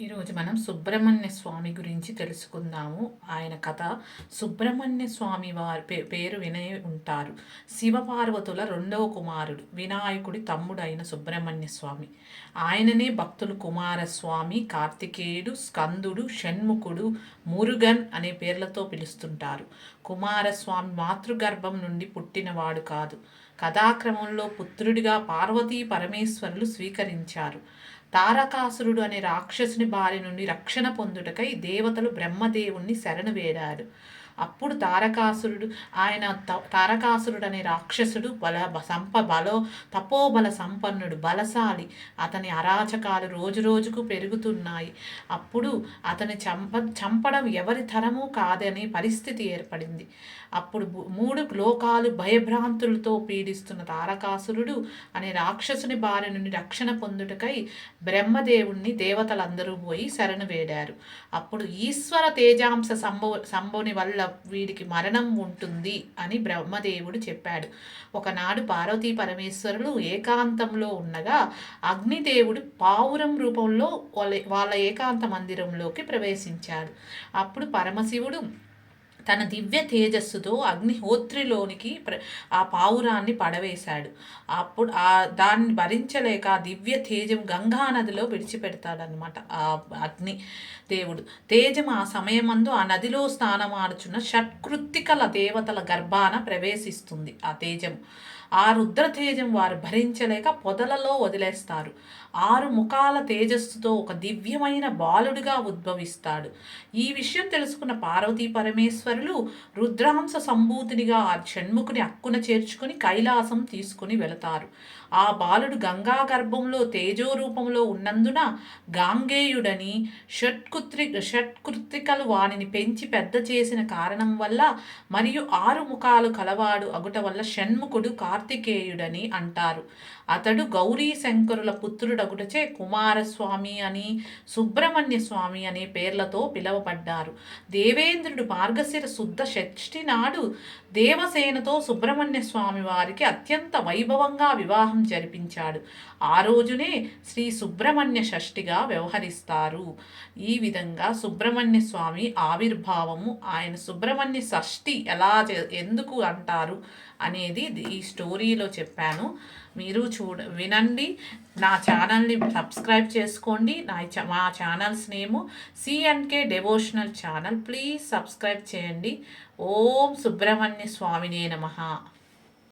ఈరోజు మనం సుబ్రహ్మణ్య స్వామి గురించి తెలుసుకుందాము. ఆయన కథ సుబ్రహ్మణ్య స్వామి వారి పే పేరు వినే ఉంటారు. శివపార్వతుల రెండవ కుమారుడు వినాయకుడి తమ్ముడైన సుబ్రహ్మణ్య స్వామి. ఆయననే భక్తులు కుమారస్వామి కార్తికేయుడు స్కందుడు షణ్ముఖుడు మురుగన్ అనే పేర్లతో పిలుస్తుంటారు. కుమారస్వామి మాతృగర్భం నుండి పుట్టినవాడు కాదు. కథాక్రమంలో పుత్రుడిగా పార్వతీ పరమేశ్వరులు స్వీకరించారు. తారకాసురుడు అనే రాక్షసుని బారి నుండి రక్షణ పొందుటకై దేవతలు బ్రహ్మదేవుణ్ణి శరణు వేడారు అప్పుడు తారకాసురుడు ఆయన తారకాసురుడు అనే రాక్షసుడు బల సంప బలో తపోబల సంపన్నుడు బలశాలి. అతని అరాచకాలు రోజు రోజుకు పెరుగుతున్నాయి. అప్పుడు అతని చంప చంపడం ఎవరి తరము కాదనే పరిస్థితి ఏర్పడింది. అప్పుడు మూడు లోకాలు భయభ్రాంతులతో పీడిస్తున్న తారకాసురుడు అనే రాక్షసుని బారి నుండి రక్షణ పొందుటకై బ్రహ్మదేవుణ్ణి దేవతలందరూ పోయి శరణు వేడారు. అప్పుడు ఈశ్వర తేజాంశ సంభవ సంభవుని వల్ల వీడికి మరణం ఉంటుంది అని బ్రహ్మదేవుడు చెప్పాడు. ఒకనాడు పార్వతీ పరమేశ్వరులు ఏకాంతంలో ఉండగా అగ్నిదేవుడు పావురం రూపంలో వాళ్ళ వాళ్ళ ఏకాంత మందిరంలోకి ప్రవేశించాడు. అప్పుడు పరమశివుడు తన దివ్య తేజస్సుతో అగ్నిహోత్రిలోనికి ఆ పావురాన్ని పడవేశాడు. అప్పుడు ఆ దాన్ని భరించలేక ఆ దివ్య తేజం గంగా నదిలో విడిచిపెడతాడనమాట ఆ అగ్ని దేవుడు. తేజం ఆ సమయమందు ఆ నదిలో స్నానమాడుచున్న షట్కృత్తికల దేవతల గర్భాన ప్రవేశిస్తుంది ఆ తేజం. ఆ రుద్రతేజం వారు భరించలేక పొదలలో వదిలేస్తారు. ఆరు ముఖాల తేజస్సుతో ఒక దివ్యమైన బాలుడిగా ఉద్భవిస్తాడు. ఈ విషయం తెలుసుకున్న పార్వతీ పరమేశ్వరులు రుద్రాంశ సంభూతినిగా ఆ షణ్ముఖుని అక్కున చేర్చుకుని కైలాసం తీసుకుని వెళతారు. ఆ బాలుడు గంగా గర్భంలో తేజో రూపంలో ఉన్నందున గాంగేయుడని షట్కుత్రి షట్కృత్రికలు వానిని పెంచి పెద్ద చేసిన కారణం వల్ల మరియు ఆరు ముఖాలు కలవాడు అగుట వల్ల షణ్ముఖుడు కార్తికేయుడని అంటారు. అతడు గౌరీ శంకరుల పుత్రుడు పుత్రుడగుటచే కుమారస్వామి అని సుబ్రహ్మణ్య స్వామి అనే పేర్లతో పిలువబడ్డారు. దేవేంద్రుడు మార్గశిర శుద్ధ షష్ఠి నాడు దేవసేనతో సుబ్రహ్మణ్య స్వామి వారికి అత్యంత వైభవంగా వివాహం జరిపించాడు. ఆ రోజునే శ్రీ సుబ్రహ్మణ్య షష్ఠిగా వ్యవహరిస్తారు. ఈ విధంగా సుబ్రహ్మణ్య స్వామి ఆవిర్భావము ఆయన సుబ్రహ్మణ్య షష్ఠి ఎలా ఎందుకు అంటారు అనేది ఈ స్టోరీలో చెప్పాను. మీరు చూడ వినండి. నా ఛానల్ని సబ్స్క్రైబ్ చేసుకోండి. నా మా channels name CNK devotional channel please subscribe చేయండి. ఓం సుబ్రహ్మణ్య స్వామినే నమ.